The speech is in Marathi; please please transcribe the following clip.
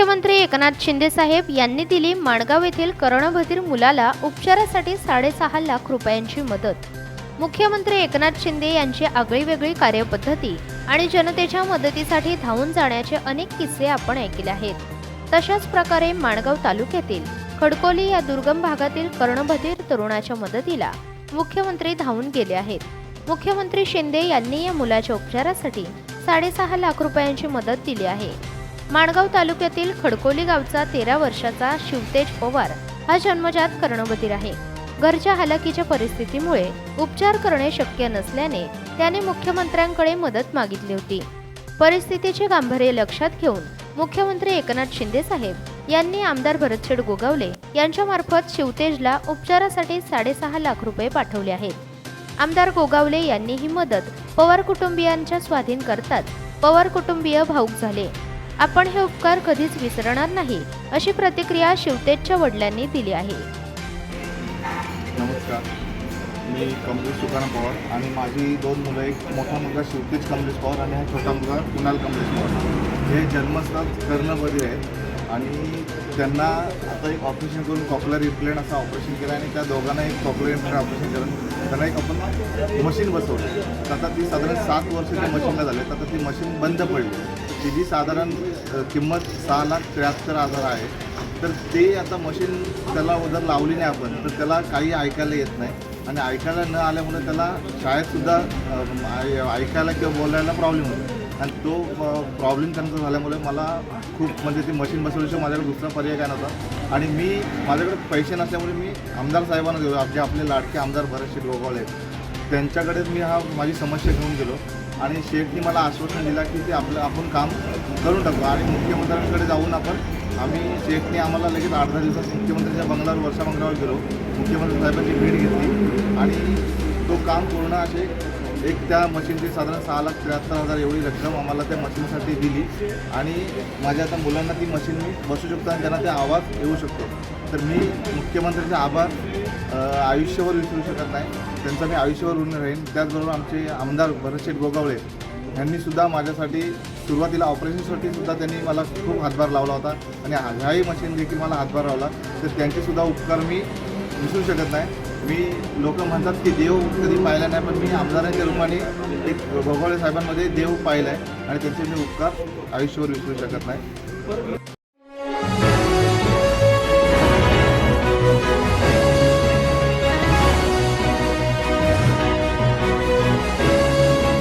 मुख्यमंत्री एकनाथ शिंदे साहेब यांनी दिली माणगाव येथील कर्णभधीर मुलाला उपचारासाठी साडेसहा लाख रुपयांची मदत. मुख्यमंत्री एकनाथ शिंदे यांची आगळीवेगळी कार्यपद्धती आणि जनतेच्या मदतीसाठी धावून जाण्याचे अनेक किस्से आपण ऐकले आहेत. तशाच प्रकारे माणगाव तालुक्यातील खडकोली या दुर्गम भागातील कर्णभधीर तरुणाच्या मदतीला मुख्यमंत्री धावून गेले आहेत. मुख्यमंत्री शिंदे यांनी या मुलाच्या उपचारासाठी साडेसहा लाख रुपयांची मदत दिली आहे. माणगाव तालुक्यातील खडकोली गावचा तेरा वर्षाचा शिवतेज पवार हा जन्मजात कर्णबधीर आहे. घरच्या हालाकीच्या परिस्थितीमुळे उपचार करणे शक्य नसल्याने त्याने मुख्यमंत्र्यांकडे मदत मागितली होती. परिस्थितीचे गांभीर्य लक्षात घेऊन मुख्यमंत्री एकनाथ शिंदे साहेब यांनी आमदार भरतशेठ गोगावले यांच्या मार्फत शिवतेजला उपचारासाठी साडेसहा लाख रुपये पाठवले आहेत. आमदार गोगावले यांनी ही मदत पवार कुटुंबियांच्या स्वाधीन करताच पवार कुटुंबीय भाऊक झाले. आपण हे उपकार कधीच विसरणार नाही अशी प्रतिक्रिया शिवतेजच्या वडिलांनी दिली आहे. नमस्कार. मी कमलेश तुकाराम पवार आणि माझी दोन मुलं एक मोठा मुलगा शिवतेज कमलेश पवार आणि हा छोटा मुलगा कुणाल कमलेश पवार. हे जन्मस्थात कर्णबधी आहेत आणि त्यांना आता एक ऑपरेशन करून कॉपलर इम्प्लेंट असं ऑपरेशन केलं आणि त्या दोघांना एक कॉपलर इम्प्लेंट ऑपरेशन करून त्यांना एक आपण मशीन बसवली. आता ती साधारण सात वर्ष त्या मशीनला झाले. तर ती मशीन बंद पडली. तिची साधारण किंमत सहा लाख त्र्याहत्तर हजार आहे. तर ते आता मशीन त्याला जर लावली नाही आपण तर त्याला काही ऐकायला येत नाही. आणि ऐकायला न आल्यामुळे त्याला शाळेतसुद्धा ऐकायला किंवा बोलायला प्रॉब्लेम होतो. आणि तो प्रॉब्लेम त्यांचा झाल्यामुळे मला खूप म्हणजे ती मशीन बसवल्याशिवाय माझ्याकडे दुसरा पर्याय काय नव्हता. आणि मी माझ्याकडे पैसे नसल्यामुळे मी आमदार साहेबांना देऊ जे आपले लाडके आमदार बरेचसे शेठ गोगावले आहेत. त्यांच्याकडेच मी हा माझी समस्या घेऊन गेलो. आणि शेठनी मला आश्वासन दिला की ते आपलं आपण काम करून टाकू. आणि मुख्यमंत्र्यांकडे जाऊन आपण आम्ही शेठने आम्हाला लगेच आठ दहा दिवसात मुख्यमंत्र्यांच्या बंगल्यावर वर्षा बंगल्यावर गेलो. मुख्यमंत्री साहेबांची भेट घेतली. आणि तो काम पूर्ण असे एक त्या मशीनची साधारण सहा लाख त्र्याहत्तर हजार एवढी रक्कम आम्हाला त्या मशीनसाठी दिली. आणि माझ्या आता मुलांना ती मशीन मी बसू शकतो आणि त्यांना ते आवाज येऊ शकतो. तर मी मुख्यमंत्र्यांचे आभार आयुष्यभर विसरू शकत नाही. त्यांचा मी आयुष्यभर ऋण राहीन. त्याचबरोबर आमचे आमदार भरतशेठ गोगावळे यांनीसुद्धा माझ्यासाठी सुरुवातीला ऑपरेशनसाठी सुद्धा त्यांनी मला खूप हातभार लावला होता. आणि ह्याही मशीन देखील मला हातभार लावला. तर त्यांचेसुद्धा उपकार मी विसरू शकत नाही. मी लोक म्हणतात की देव कधी पाहिला नाही पण मी आमदारांच्या रूपाने एक गोगावळे साहेबांमध्ये देव पाहिला आहे आणि त्यांचे मी उपकार आयुष्यभर विसरू शकत नाही.